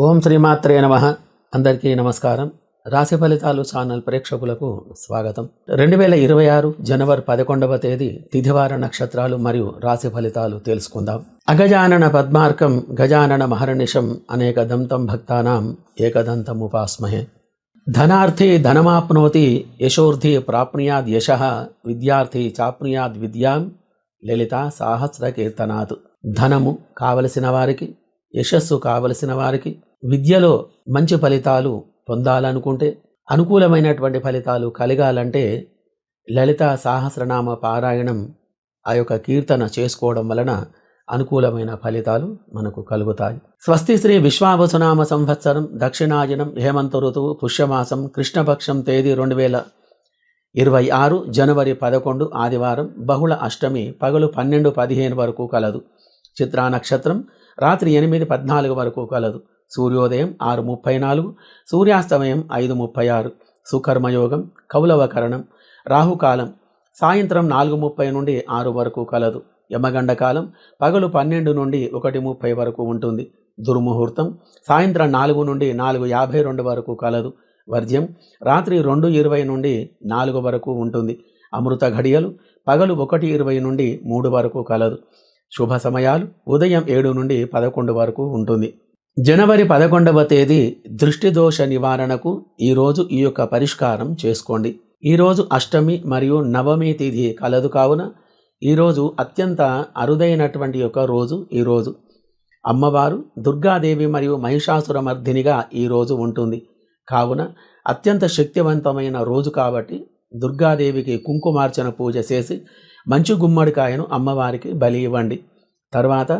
ఓం శ్రీమాత్రే నమ. అందరికీ నమస్కారం. రాశి ఫలితాలు ఛానల్ ప్రేక్షకులకు స్వాగతం. రెండు వేల ఇరవై ఆరు జనవరి పదకొండవ తేదీ తిథివార నక్షత్రాలు మరియు రాశి ఫలితాలు తెలుసుకుందాం. అగజానన పద్మార్కం గజానన మహర్నిషం అనేక దంతం భక్తానాం ఏకదంతం ఉపాస్మహే. ధనార్థి ధనమాప్నోతి యశోర్థి ప్రాప్నుయాద్ యశ విద్యార్థి చాప్నుయాద్ విద్యాం లలిత సాహస్ర కీర్తనాత్ ధనము కావలసిన వారికి యశస్సు కావలసిన వారికి విద్యలో మంచి ఫలితాలు పొందాలనుకుంటే అనుకూలమైనటువంటి ఫలితాలు కలగాలంటే లలిత సహస్రనామ పారాయణం ఆ యొక్క కీర్తన చేసుకోవడం వలన అనుకూలమైన ఫలితాలు మనకు కలుగుతాయి. స్వస్తి శ్రీ విశ్వావసునామ సంవత్సరం దక్షిణాయనం హేమంత ఋతువు పుష్యమాసం కృష్ణపక్షం తేదీ రెండు వేల ఇరవై ఆరు జనవరి పదకొండు ఆదివారం బహుళ అష్టమి పగలు పన్నెండు పదిహేను వరకు కలదు. చిత్రా నక్షత్రం రాత్రి ఎనిమిది పద్నాలుగు వరకు కలదు. సూర్యోదయం ఆరు ముప్పై నాలుగు సూర్యాస్తమయం ఐదు ముప్పై ఆరు. సుకర్మయోగం కౌలవకరణం రాహుకాలం సాయంత్రం నాలుగు ముప్పై నుండి ఆరు వరకు కలదు. యమగండ కాలం పగలు పన్నెండు నుండి ఒకటి ముప్పై వరకు ఉంటుంది. దుర్ముహూర్తం సాయంత్రం నాలుగు నుండి నాలుగు యాభై రెండు వరకు కలదు. వర్జ్యం రాత్రి రెండు ఇరవై నుండి నాలుగు వరకు ఉంటుంది. అమృత ఘడియలు పగలు ఒకటి ఇరవై నుండి మూడు వరకు కలదు. శుభ సమయాలు ఉదయం ఏడు నుండి పదకొండు వరకు ఉంటుంది. జనవరి పదకొండవ తేదీ దృష్టి దోష నివారణకు ఈరోజు ఈ యొక్క పరిష్కారం చేసుకోండి. ఈరోజు అష్టమి మరియు నవమి తిథి కలదు కావున ఈరోజు అత్యంత అరుదైనటువంటి యొక్క రోజు ఈరోజు. అమ్మవారు దుర్గాదేవి మరియు మహిషాసురమర్ధినిగా ఈరోజు ఉంటుంది. కావున అత్యంత శక్తివంతమైన రోజు కాబట్టి దుర్గాదేవికి కుంకుమార్చన పూజ చేసి మంచు గుమ్మడికాయను అమ్మవారికి బలి ఇవ్వండి. తర్వాత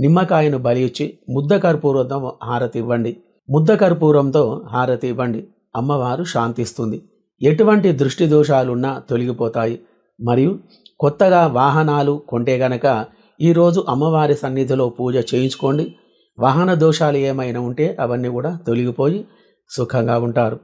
నిమ్మకాయను బలి ఇచ్చి ముద్ద కర్పూరంతో హారతి ఇవ్వండి ముద్ద కర్పూరంతో హారతి ఇవ్వండి అమ్మవారు శాంతిస్తుంది. ఎటువంటి దృష్టి దోషాలున్నా తొలగిపోతాయి. మరియు కొత్తగా వాహనాలు కొంటే గనక ఈరోజు అమ్మవారి సన్నిధిలో పూజ చేయించుకోండి. వాహన దోషాలు ఏమైనా ఉంటే అవన్నీ కూడా తొలగిపోయి సుఖంగా ఉంటారు.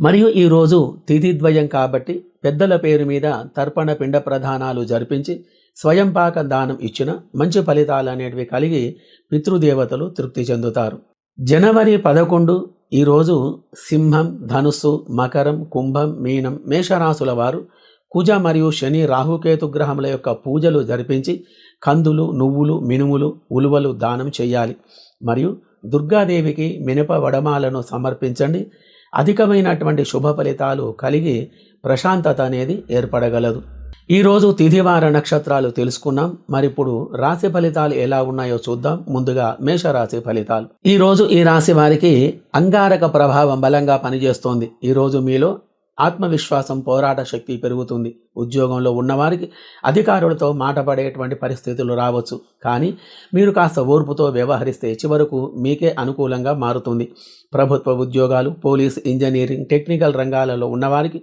మరియు ఈరోజు తిథిద్వయం కాబట్టి పెద్దల పేరు మీద తర్పణ పిండ ప్రధానాలు జరిపించి స్వయంపాక దానం ఇచ్చిన మంచి ఫలితాలు అనేటివి కలిగి పితృదేవతలు తృప్తి చెందుతారు. జనవరి పదకొండు ఈరోజు సింహం ధనుస్సు మకరం కుంభం మీనం మేషరాశుల వారు కుజ మరియు శని రాహుకేతు గ్రహముల యొక్క పూజలు జరిపించి కందులు నువ్వులు మినుములు ఉలువలు దానం చేయాలి. మరియు దుర్గాదేవికి మినప వడమాలను సమర్పించండి. అధికమైనటువంటి శుభ ఫలితాలు కలిగి ప్రశాంతత అనేది ఏర్పడగలదు. ఈరోజు తిథివార నక్షత్రాలు తెలుసుకున్నాం. మరి ఇప్పుడు రాశి ఫలితాలు ఎలా ఉన్నాయో చూద్దాం. ముందుగా మేషరాశి ఫలితాలు. ఈ రోజు ఈ రాశి వారికి అంగారక ప్రభావం బలంగా పనిచేస్తోంది. ఈరోజు మీలో ఆత్మవిశ్వాసం పోరాట శక్తి పెరుగుతుంది. ఉద్యోగంలో ఉన్నవారికి అధికారులతో మాట పడేటువంటి పరిస్థితులు రావచ్చు. కానీ మీరు కాస్త ఓర్పుతో వ్యవహరిస్తే చివరకు మీకే అనుకూలంగా మారుతుంది. ప్రభుత్వ ఉద్యోగాలు పోలీస్ ఇంజనీరింగ్ టెక్నికల్ రంగాలలో ఉన్నవారికి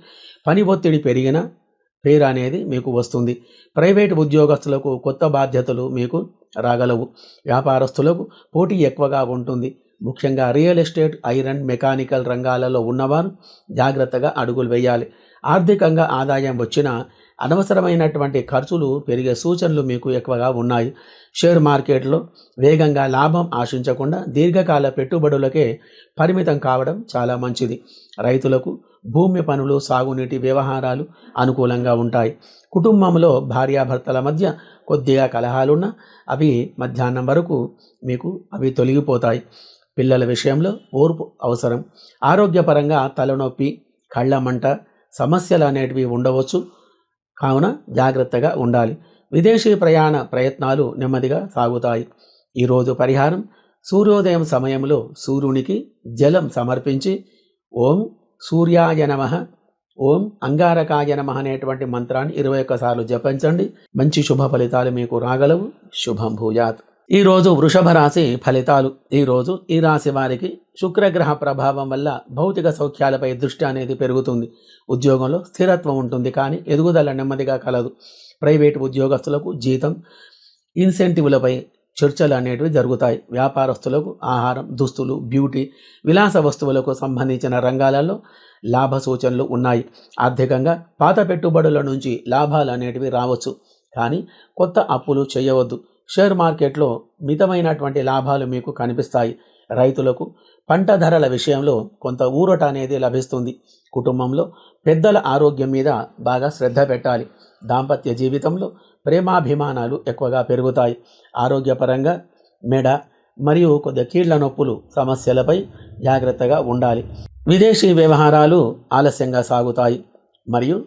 పని ఒత్తిడి పెరిగిన పేరు అనేది మీకు వస్తుంది. ప్రైవేట్ ఉద్యోగస్తులకు కొత్త బాధ్యతలు మీకు రాగలవు. వ్యాపారస్తులకు పోటీ ఎక్కువగా ఉంటుంది. ముఖ్యంగా రియల్ ఎస్టేట్ ఐరన్ మెకానికల్ రంగాలలో ఉన్నవారు జాగ్రత్తగా అడుగులు వేయాలి. ఆర్థికంగా ఆదాయం వచ్చినా అనవసరమైనటువంటి ఖర్చులు పెరిగే సూచనలు మీకు ఎక్కువగా ఉన్నాయి. షేర్ మార్కెట్లో వేగంగా లాభం ఆశించకుండా దీర్ఘకాల పెట్టుబడులకే పరిమితం కావడం చాలా మంచిది. రైతులకు భూమి పనులు సాగునీటి వ్యవహారాలు అనుకూలంగా ఉంటాయి. కుటుంబంలో భార్యాభర్తల మధ్య కొద్దిగా కలహాలున్నా అవి మధ్యాహ్నం వరకు మీకు అవి తొలగిపోతాయి. పిల్లల విషయంలో ఓర్పు అవసరం. ఆరోగ్యపరంగా తలనొప్పి కళ్ళ మంట సమస్యలు అనేటివి ఉండవచ్చు. కావున జాగ్రత్తగా ఉండాలి. విదేశీ ప్రయాణ ప్రయత్నాలు నెమ్మదిగా సాగుతాయి. ఈరోజు పరిహారం సూర్యోదయం సమయంలో సూర్యునికి జలం సమర్పించి ఓం సూర్యాయ నమ ఓం అంగారకాయ నమ అనేటువంటి మంత్రాన్ని ఇరవై ఒక్కసార్లు జపించండి. మంచి శుభ ఫలితాలు మీకు రాగలవు. శుభం భూయాత్. ఈరోజు వృషభ రాశి ఫలితాలు. ఈరోజు ఈ రాశి వారికి శుక్రగ్రహ ప్రభావం వల్ల భౌతిక సౌఖ్యాలపై దృష్టి అనేది పెరుగుతుంది. ఉద్యోగంలో స్థిరత్వం ఉంటుంది కానీ ఎదుగుదల నెమ్మదిగా కలదు. ప్రైవేటు ఉద్యోగస్తులకు జీతం ఇన్సెంటివ్లపై చర్చలు అనేటివి జరుగుతాయి. వ్యాపారస్తులకు ఆహారం దుస్తులు బ్యూటీ విలాస వస్తువులకు సంబంధించిన రంగాలలో లాభ సూచనలు ఉన్నాయి. ఆర్థికంగా పాత పెట్టుబడుల నుంచి లాభాలు అనేటివి రావచ్చు. కానీ కొత్త అప్పులు చేయవద్దు. షేర్ మార్కెట్లో మితమైనటువంటి లాభాలు మీకు కనిపిస్తాయి. రైతులకు పంట ధరల విషయంలో కొంత ఊరట అనేది లభిస్తుంది. కుటుంబంలో పెద్దల ఆరోగ్యం మీద బాగా శ్రద్ధ పెట్టాలి. దాంపత్య జీవితంలో ప్రేమాభిమానాలు ఎక్కువగా పెరుగుతాయి. ఆరోగ్యపరంగా మెడ మరియు కొద్ది కీళ్ళ నొప్పులు సమస్యలపై జాగ్రత్తగా ఉండాలి. విదేశీ వ్యవహారాలు ఆలస్యంగా సాగుతాయి. మరియు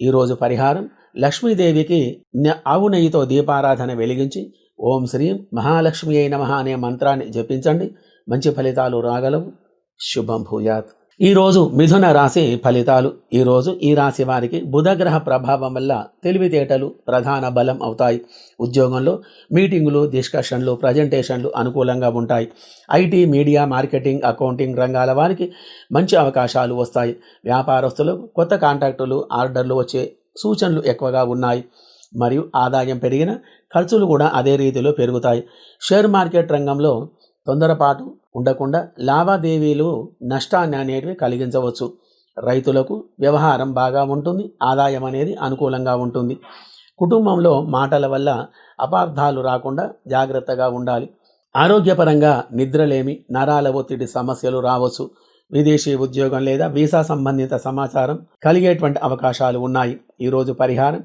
ఈరోజు పరిహారం లక్ష్మీదేవికి ఆవు నెయ్యితో దీపారాధన వెలిగించి ఓం శ్రీం మహాలక్ష్మి అయిన నమః అనే మంత్రాన్ని జపించండి. మంచి ఫలితాలు రాగలవు. శుభం భూయాత్. ఈరోజు మిథున రాశి ఫలితాలు. ఈరోజు ఈ రాశి వారికి బుధగ్రహ ప్రభావం వల్ల తెలివితేటలు ప్రధాన బలం అవుతాయి. ఉద్యోగంలో మీటింగులు డిస్కషన్లు ప్రజెంటేషన్లు అనుకూలంగా ఉంటాయి. ఐటీ మీడియా మార్కెటింగ్ అకౌంటింగ్ రంగాల వారికి మంచి అవకాశాలు వస్తాయి. వ్యాపారస్తులకు కొత్త కాంటాక్టులు ఆర్డర్లు వచ్చే సూచనలు ఎక్కువగా ఉన్నాయి. మరియు ఆదాయం పెరిగిన ఖర్చులు కూడా అదే రీతిలో పెరుగుతాయి. షేర్ మార్కెట్ రంగంలో తొందరపాటు ఉండకుండా లావాదేవీలు నష్టాన్ని అనేటివి కలిగించవచ్చు. రైతులకు వ్యవహారం బాగా ఉంటుంది ఆదాయం అనేది అనుకూలంగా ఉంటుంది. కుటుంబంలో మాటల వల్ల అపార్థాలు రాకుండా జాగ్రత్తగా ఉండాలి. ఆరోగ్యపరంగా నిద్రలేమి నరాల ఒత్తిడి సమస్యలు రావచ్చు. విదేశీ ఉద్యోగం లేదా వీసా సంబంధిత సమాచారం కలిగేటువంటి అవకాశాలు ఉన్నాయి. ఈరోజు పరిహారం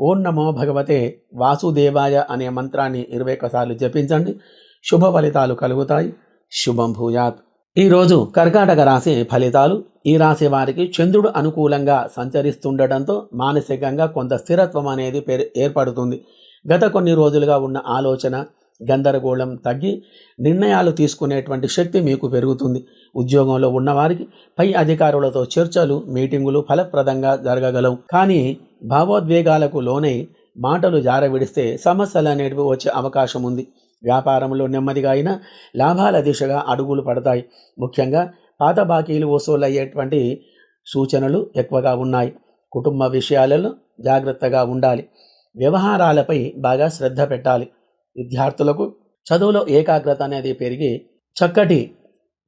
ఓం నమో భగవతే వాసుదేవాయ అనే మంత్రాన్ని ఇరవై ఒక్కసార్లు జపించండి. శుభ ఫలితాలు కలుగుతాయి. శుభం భూయాత్. ఈరోజు కర్కాటక రాశి ఫలితాలు. ఈ రాశి వారికి చంద్రుడు అనుకూలంగా సంచరిస్తుండటంతో మానసికంగా కొంత స్థిరత్వం అనేది పేరు ఏర్పడుతుంది. గత కొన్ని రోజులుగా ఉన్న ఆలోచన గందరగోళం తగ్గి నిర్ణయాలు తీసుకునేటువంటి శక్తి మీకు పెరుగుతుంది. ఉద్యోగంలో ఉన్నవారికి పై అధికారులతో చర్చలు మీటింగులు ఫలప్రదంగా జరగగలవు. కానీ భావోద్వేగాలకు లోనై మాటలు జారవిడిస్తే సమస్యలు అనేటివి వచ్చే అవకాశం ఉంది. వ్యాపారంలో నెమ్మదిగా అయినా లాభాల దిశగా అడుగులు పడతాయి. ముఖ్యంగా పాత బాకీలు వసూలయ్యేటువంటి సూచనలు ఎక్కువగా ఉన్నాయి. కుటుంబ విషయాలలో జాగ్రత్తగా ఉండాలి. వ్యవహారాలపై బాగా శ్రద్ధ పెట్టాలి. విద్యార్థులకు చదువులో ఏకాగ్రత అనేది పెరిగి చక్కటి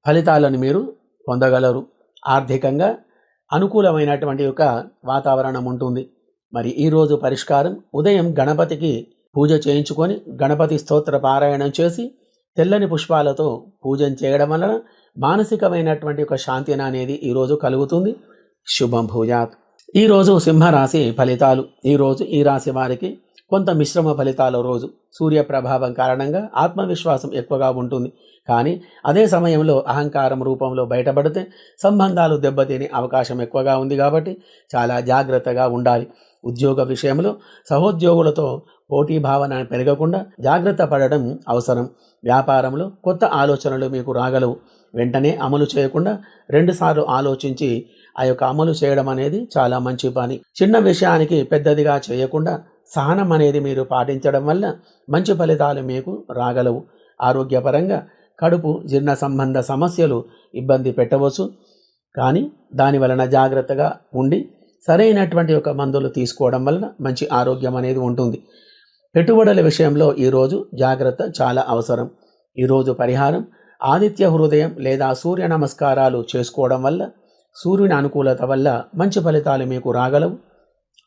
ఫలితాలను మీరు పొందగలరు. ఆర్థికంగా అనుకూలమైనటువంటి ఒక వాతావరణం ఉంటుంది. మరి ఈరోజు పరిష్కారం ఉదయం గణపతికి పూజ చేయించుకొని గణపతి స్తోత్ర పారాయణం చేసి తెల్లని పుష్పాలతో పూజం చేయడం వలన మానసికమైనటువంటి ఒక శాంతిన అనేది ఈరోజు కలుగుతుంది. శుభం భూజాత్ ఈరోజు సింహరాశి ఫలితాలు. ఈరోజు ఈ రాశి వారికి కొంత మిశ్రమ ఫలితాల రోజు సూర్య ప్రభావం కారణంగా ఆత్మవిశ్వాసం ఎక్కువగా ఉంటుంది. కానీ అదే సమయంలో అహంకారం రూపంలో బయటపడితే సంబంధాలు దెబ్బతినే అవకాశం ఎక్కువగా ఉంది కాబట్టి చాలా జాగ్రత్తగా ఉండాలి. ఉద్యోగ విషయంలో సహోద్యోగులతో పోటీ భావన పెరగకుండా జాగ్రత్త పడడం అవసరం. వ్యాపారంలో కొత్త ఆలోచనలు మీకు రాగలవు. వెంటనే అమలు చేయకుండా రెండుసార్లు ఆలోచించి ఆ యొక్క అమలు చేయడం అనేది చాలా మంచి పని. చిన్న విషయానికి పెద్దదిగా చేయకుండా సహనం అనేది మీరు పాటించడం వల్ల మంచి ఫలితాలు మీకు రాగలవు. ఆరోగ్యపరంగా కడుపు జీర్ణ సంబంధ సమస్యలు ఇబ్బంది పెట్టవచ్చు. కానీ దాని వలన జాగ్రత్తగా ఉండి సరైనటువంటి ఒక మందులు తీసుకోవడం వలన మంచి ఆరోగ్యం అనేది ఉంటుంది. పెట్టుబడుల విషయంలో ఈరోజు జాగ్రత్త చాలా అవసరం. ఈరోజు పరిహారం ఆదిత్య హృదయం లేదా సూర్య నమస్కారాలు చేసుకోవడం వల్ల సూర్యుని అనుకూలత వల్ల మంచి ఫలితాలు మీకు రాగలవు.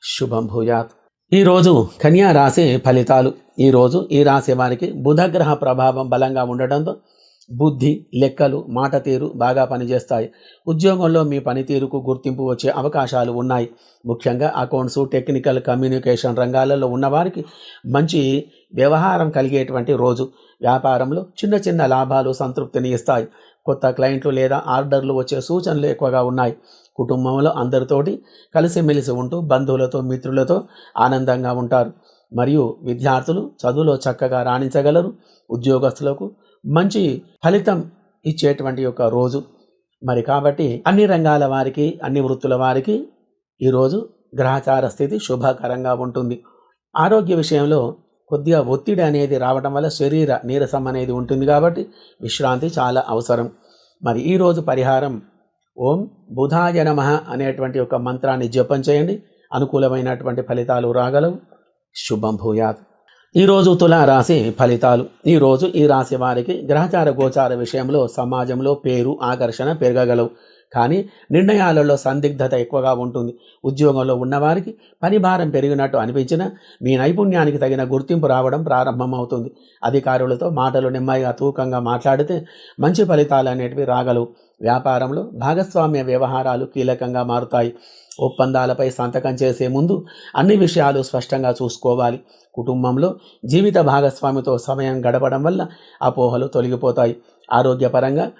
శుభం భూయాత్. ఈరోజు కన్యా రాశి ఫలితాలు. ఈరోజు ఈ రాశి వారికి బుధగ్రహ ప్రభావం బలంగా ఉండడంతో బుద్ధి లెక్కలు మాట తీరు బాగా పనిచేస్తాయి. ఉద్యోగంలో మీ పనితీరుకు గుర్తింపు వచ్చే అవకాశాలు ఉన్నాయి. ముఖ్యంగా అకౌంట్స్ టెక్నికల్ కమ్యూనికేషన్ రంగాలలో ఉన్నవారికి మంచి వ్యవహారం కలిగేటువంటి రోజు. వ్యాపారంలో చిన్న చిన్న లాభాలు సంతృప్తిని ఇస్తాయి. కొత్త క్లయింట్లు లేదా ఆర్డర్లు వచ్చే సూచనలు ఎక్కువగా ఉన్నాయి. కుటుంబంలో అందరితోటి కలిసిమెలిసి ఉంటూ బంధువులతో మిత్రులతో ఆనందంగా ఉంటారు. మరియు విద్యార్థులు చదువులో చక్కగా రాణించగలరు. ఉద్యోగస్తులకు మంచి ఫలితం ఇచ్చేటువంటి ఒక రోజు. మరి కాబట్టి అన్ని రంగాల వారికి అన్ని వృత్తుల వారికి ఈరోజు గ్రహచార స్థితి శుభకరంగా ఉంటుంది. ఆరోగ్య విషయంలో కొద్దిగా ఒత్తిడి అనేది రావడం వల్ల శరీర నీరసం అనేది ఉంటుంది కాబట్టి విశ్రాంతి చాలా అవసరం. మరి ఈరోజు పరిహారం ఓం బుధాయ నమ అనేటువంటి ఒక మంత్రాన్ని జపం చేయండి. అనుకూలమైనటువంటి ఫలితాలు రాగలవు. శుభం భూయాత్. ఈరోజు తులా రాశి ఫలితాలు. ఈరోజు ఈ రాశి వారికి గ్రహచార గోచార విషయంలో సమాజంలో పేరు ఆకర్షణ పెరగగలవు. కానీ నిర్ణయాలలో సందిగ్ధత ఎక్కువగా ఉంటుంది. ఉద్యోగంలో ఉన్నవారికి పని భారం పెరిగినట్టు అనిపించినా మీ నైపుణ్యానికి తగిన గుర్తింపు రావడం ప్రారంభమవుతుంది. అధికారులతో మాటలు నెమ్మదిగా తూకంగా మాట్లాడితే మంచి ఫలితాలు అనేటివి రాగలవు. వ్యాపారంలో భాగస్వామ్య వ్యవహారాలు కీలకంగా మారుతాయి. ఒప్పందాలపై సంతకం చేసే ముందు అన్ని విషయాలు స్పష్టంగా చూసుకోవాలి. కుటుంబంలో జీవిత భాగస్వామితో సమయం గడపడం వల్ల అపోహలు తొలగిపోతాయి. ఆరోగ్యపరంగా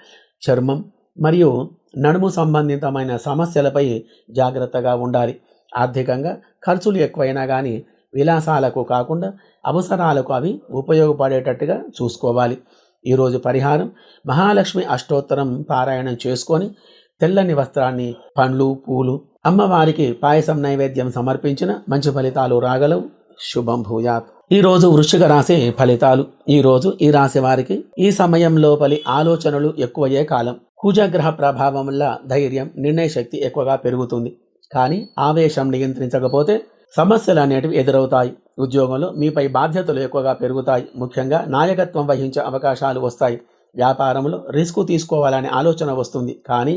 చర్మం మరియు నడుము సంబంధితమైన సమస్యలపై జాగ్రత్తగా ఉండాలి. ఆర్థికంగా ఖర్చులు ఎక్కువైనా కానీ విలాసాలకు కాకుండా అవసరాలకు అవి ఉపయోగపడేటట్టుగా చూసుకోవాలి. ఈరోజు పరిహారం మహాలక్ష్మి అష్టోత్తరం పారాయణం చేసుకొని తెల్లని వస్త్రాన్ని పండ్లు పూలు అమ్మవారికి పాయసం నైవేద్యం సమర్పించిన మంచి ఫలితాలు రాగలవు. శుభం భూయాత్. ఈరోజు రోజు వృశ్చిక రాశి ఫలితాలు. ఈరోజు ఈ రాశి వారికి ఈ సమయం లోపలి ఆలోచనలు ఎక్కువయ్యే కాలం. కూజాగ్రహ ప్రభావం వల్ల ధైర్యం నిర్ణయ శక్తి ఎక్కువగా పెరుగుతుంది. కానీ ఆవేశం నియంత్రించకపోతే సమస్యలు అనేటివి ఎదురవుతాయి. ఉద్యోగంలో మీపై బాధ్యతలు ఎక్కువగా పెరుగుతాయి. ముఖ్యంగా నాయకత్వం వహించే అవకాశాలు వస్తాయి. వ్యాపారంలో రిస్క్ తీసుకోవాలనే ఆలోచన వస్తుంది. కానీ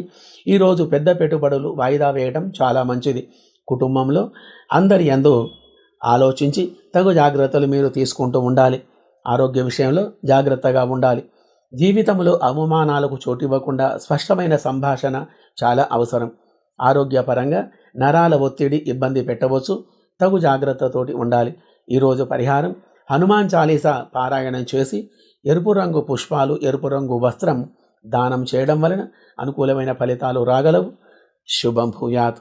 ఈరోజు పెద్ద పెట్టుబడులు వాయిదా వేయడం చాలా మంచిది. కుటుంబంలో అందరి ఎందు ఆలోచించి తగు జాగ్రత్తలు మీరు తీసుకుంటూ ఉండాలి. ఆరోగ్య విషయంలో జాగ్రత్తగా ఉండాలి. జీవితంలో అవమానాలకు చోటివ్వకుండా స్పష్టమైన సంభాషణ చాలా అవసరం. ఆరోగ్యపరంగా నరాల ఒత్తిడి ఇబ్బంది పెట్టవచ్చు. తగు జాగ్రత్తతోటి ఉండాలి. ఈరోజు పరిహారం హనుమాన్ చాలీసా పారాయణం చేసి ఎరుపు రంగు పుష్పాలు ఎరుపు రంగు వస్త్రం దానం చేయడం వలన అనుకూలమైన ఫలితాలు రాగలవు. శుభం భూయాత్.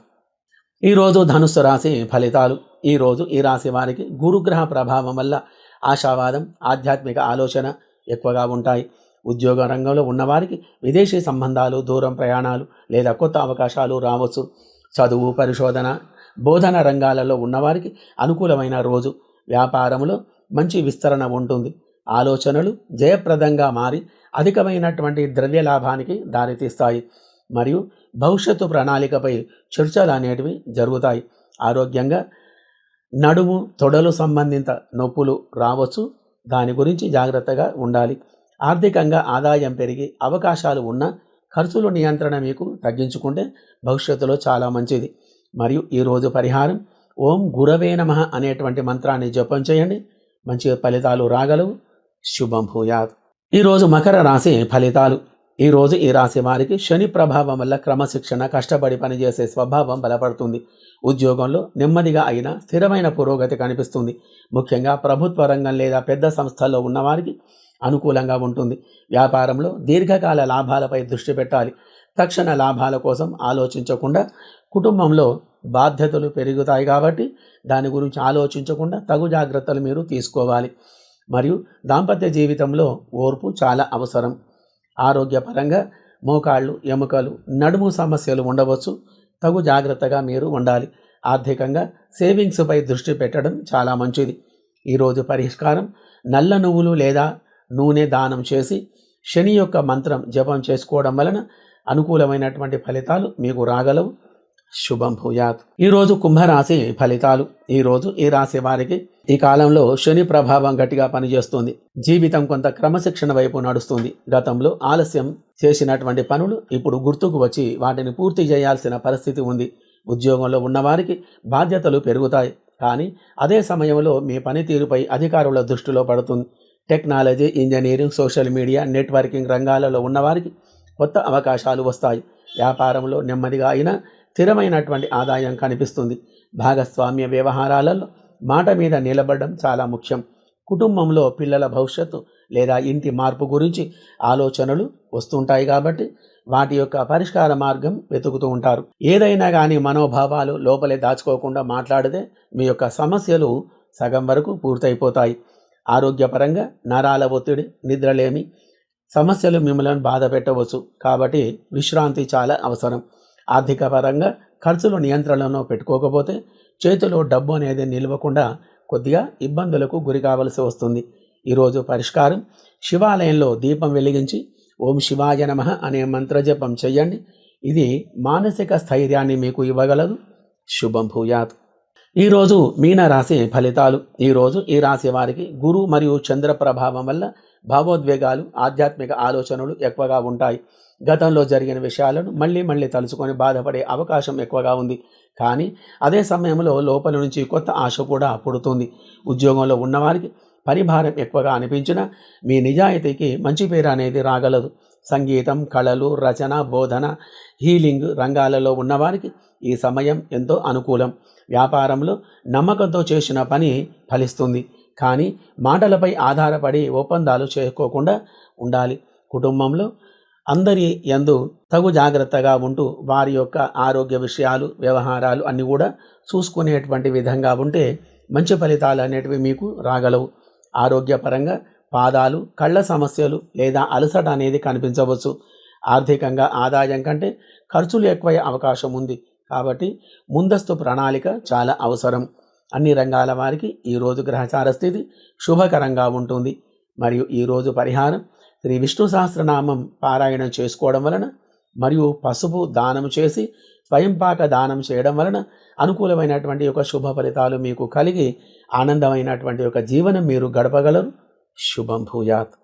ఈరోజు ధనుస్సు రాశి ఫలితాలు. ఈరోజు ఈ రాశి వారికి గురుగ్రహ ప్రభావం వల్ల ఆశావాదం ఆధ్యాత్మిక ఆలోచన ఎక్కువగా ఉంటాయి. ఉద్యోగ రంగంలో ఉన్నవారికి విదేశీ సంబంధాలు దూరం ప్రయాణాలు లేదా కొత్త అవకాశాలు రావచ్చు. చదువు పరిశోధన బోధన రంగాలలో ఉన్నవారికి అనుకూలమైన రోజు. వ్యాపారంలో మంచి విస్తరణ ఉంటుంది. ఆలోచనలు జయప్రదంగా మారి అధికమైనటువంటి ద్రవ్య లాభానికి దారితీస్తాయి. మరియు భవిష్యత్తు ప్రణాళికపై చర్చలు అనేటివి జరుగుతాయి. ఆరోగ్యంగా నడుము తొడలు సంబంధిత నొప్పులు రావచ్చు. దాని గురించి జాగ్రత్తగా ఉండాలి. ఆర్థికంగా ఆదాయం పెరిగి అవకాశాలు ఉన్న ఖర్చుల నియంత్రణ మీకు తగ్గించుకుంటే భవిష్యత్తులో చాలా మంచిది. మరియు ఈరోజు పరిహారం ఓం గురవే నమ అనేటువంటి మంత్రాన్ని జపం చేయండి. మంచి ఫలితాలు రాగలవు. శుభం భూయాత్. ఈరోజు మకర రాశి ఫలితాలు. ఈరోజు ఈ రాశి వారికి శని ప్రభావం వల్ల క్రమశిక్షణ కష్టపడి పనిచేసే స్వభావం బలపడుతుంది. ఉద్యోగంలో నెమ్మదిగా అయిన స్థిరమైన పురోగతి కనిపిస్తుంది. ముఖ్యంగా ప్రభుత్వ రంగం లేదా పెద్ద సంస్థల్లో ఉన్నవారికి అనుకూలంగా ఉంటుంది. వ్యాపారంలో దీర్ఘకాల లాభాలపై దృష్టి పెట్టాలి. తక్షణ లాభాల కోసం ఆలోచించకుండా కుటుంబంలో బాధ్యతలు పెరుగుతాయి కాబట్టి దాని గురించి ఆలోచించకుండా తగు జాగ్రత్తలు మీరు తీసుకోవాలి. మరియు దాంపత్య జీవితంలో ఓర్పు చాలా అవసరం. ఆరోగ్యపరంగా మోకాళ్ళు ఎముకలు నడుము సమస్యలు ఉండవచ్చు. తగు జాగ్రత్తగా మీరు ఉండాలి. ఆర్థికంగా సేవింగ్స్పై దృష్టి పెట్టడం చాలా మంచిది. ఈరోజు పరిష్కారం నల్ల నువ్వులు లేదా నూనె దానం చేసి శని యొక్క మంత్రం జపం చేసుకోవడం వలన అనుకూలమైనటువంటి ఫలితాలు మీకు రాగలవు. శుభం భూయాత్. ఈరోజు కుంభరాశి ఫలితాలు. ఈరోజు ఈ రాశి వారికి ఈ కాలంలో శని ప్రభావం గట్టిగా పనిచేస్తుంది. జీవితం కొంత క్రమశిక్షణ వైపు నడుస్తుంది. గతంలో ఆలస్యం చేసినటువంటి పనులు ఇప్పుడు గుర్తుకు వచ్చి వాటిని పూర్తి చేయాల్సిన పరిస్థితి ఉంది. ఉద్యోగంలో ఉన్నవారికి బాధ్యతలు పెరుగుతాయి. కానీ అదే సమయంలో మీ పనితీరుపై అధికారుల దృష్టిలో పడుతుంది. Technology engineering social media networking రంగాలలో ఉన్నవారికి కొత్త అవకాశాలు వస్తాయి. వ్యాపారంలో నెమ్మదిగా అయినా స్థిరమైనటువంటి ఆదాయం కనిపిస్తుంది. భాగస్వామ్య వ్యవహారాలలో మాట మీద నిలబడడం చాలా ముఖ్యం. కుటుంబంలో పిల్లల భవిష్యత్తు లేదా ఇంటి మార్పు గురించి ఆలోచనలు వస్తుంటాయి కాబట్టి వాటి యొక్క పరిష్కార మార్గం వెతుకుతూ ఉంటారు. ఏదైనా కానీ మనోభావాలు లోపలే దాచుకోకుండా మాట్లాడితే మీ యొక్క సమస్యలు సగం వరకు పూర్తయిపోతాయి. ఆరోగ్యపరంగా నరాల ఒత్తిడి నిద్రలేమి సమస్యలు మిమ్మల్ని బాధ పెట్టవచ్చు. కాబట్టి విశ్రాంతి చాలా అవసరం. ఆర్థిక పరంగా ఖర్చులు నియంత్రణలో పెట్టుకోకపోతే చేతిలో డబ్బు అనేది నిలవకుండా కొద్దిగా ఇబ్బందులకు గురి కావలసి వస్తుంది. ఈరోజు పరిష్కారం శివాలయంలో దీపం వెలిగించి ఓం శివాయ నమ అనే మంత్రజపం చెయ్యండి ఇది మానసిక స్థైర్యాన్ని మీకు ఇవ్వగలదు. శుభం భూయాత్. ఈరోజు మీన రాశి ఫలితాలు. ఈరోజు ఈ రాశి వారికి గురు మరియు చంద్ర ప్రభావం వల్ల భావోద్వేగాలు ఆధ్యాత్మిక ఆలోచనలు ఎక్కువగా ఉంటాయి. గతంలో జరిగిన విషయాలను మళ్ళీ మళ్ళీ తలుచుకొని బాధపడే అవకాశం ఎక్కువగా ఉంది. కానీ అదే సమయంలో లోపల నుంచి కొత్త ఆశ కూడా పుడుతుంది. ఉద్యోగంలో ఉన్నవారికి పరిభారం ఎక్కువగా అనిపించినా మీ నిజాయితీకి మంచి పేరు అనేది రాగలదు. సంగీతం కళలు రచన బోధన హీలింగ్ రంగాలలో ఉన్నవారికి ఈ సమయం ఎంతో అనుకూలం. వ్యాపారంలో నమ్మకంతో చేసిన పని ఫలిస్తుంది. కానీ మాటలపై ఆధారపడి ఒప్పందాలు చేసుకోకుండా ఉండాలి. కుటుంబంలో అందరి ఎందు తగు జాగ్రత్తగా ఉంటూ వారి యొక్క ఆరోగ్య విషయాలు వ్యవహారాలు అన్నీ కూడా చూసుకునేటువంటి విధంగా ఉంటే మంచి ఫలితాలు అనేటివి మీకు రాగలవు. ఆరోగ్యపరంగా పాదాలు కళ్ళ సమస్యలు లేదా అలసట అనేది కనిపించవచ్చు. ఆర్థికంగా ఆదాయం కంటే ఖర్చులు ఎక్కువయ్యే అవకాశం ఉంది. కాబట్టి ముందస్తు ప్రణాళిక చాలా అవసరం. అన్ని రంగాల వారికి ఈరోజు గ్రహచార స్థితి శుభకరంగా ఉంటుంది. మరియు ఈరోజు పరిహారం శ్రీ విష్ణు సహస్రనామం పారాయణం చేసుకోవడం వలన మరియు పసుపు దానం చేసి స్వయంపాక దానం చేయడం వలన అనుకూలమైనటువంటి యొక్క శుభ ఫలితాలు మీకు కలిగి ఆనందమైనటువంటి యొక్క జీవనం మీరు గడపగలరు. శుభం భూయాత్.